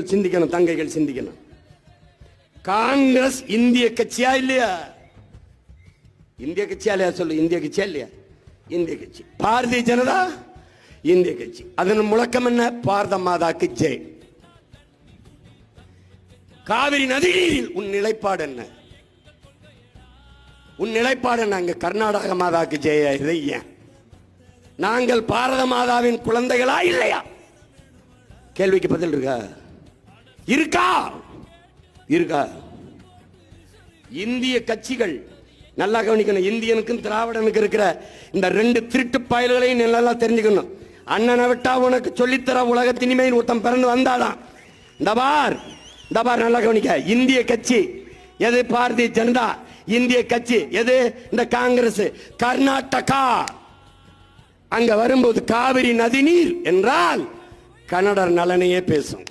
சிந்திக்கணும் தங்கைகள் சிந்திக்கணும். காங்கிரஸ் இந்திய கட்சியா இல்லையா? இந்திய கட்சியா இல்லையா சொல்லு இந்திய கட்சியா இல்லையா? இந்திய கட்சி. பாரதிய ஜனதா? இந்திய கட்சி. அதன் முழக்கம் என்ன? பாரத மாதாக்கு ஜெய். காவிரி நதியில் உன் நிலைப்பாடு என்ன? உன் நிலைப்பாடு என்ன? அங்க கர்நாடக மாதாக்கு ஜெய இதை ஏன்? நாங்கள் பாரத மாதாவின் குழந்தைகளா இல்லையா? கேள்விக்கு பதில் இருக்கா? இருக்கா? இருக்கா? இந்திய கட்சிகள் நல்லா கவனிக்கணும். இந்தியனுக்கும் திராவிடனுக்கு இருக்கிற இந்த ரெண்டு திருட்டு பயல்களையும் நல்லா தெரிஞ்சுக்கணும். அண்ணனை விட்டா உனக்கு சொல்லித்தர உலகத்தின் இனிமேல் ஒருத்தன் பிறந்து வந்தாதான். இந்த பார் இந்த பார் நல்லா கவனிக்க. இந்திய கட்சி எது பாரதிய ஜனதா? இந்திய கட்சி எது? இந்த காங்கிரஸ் கர்நாடகா. அங்க வரும்போது காவிரி நதிநீர் என்றால் கன்னடர் நலனையே பேசும்.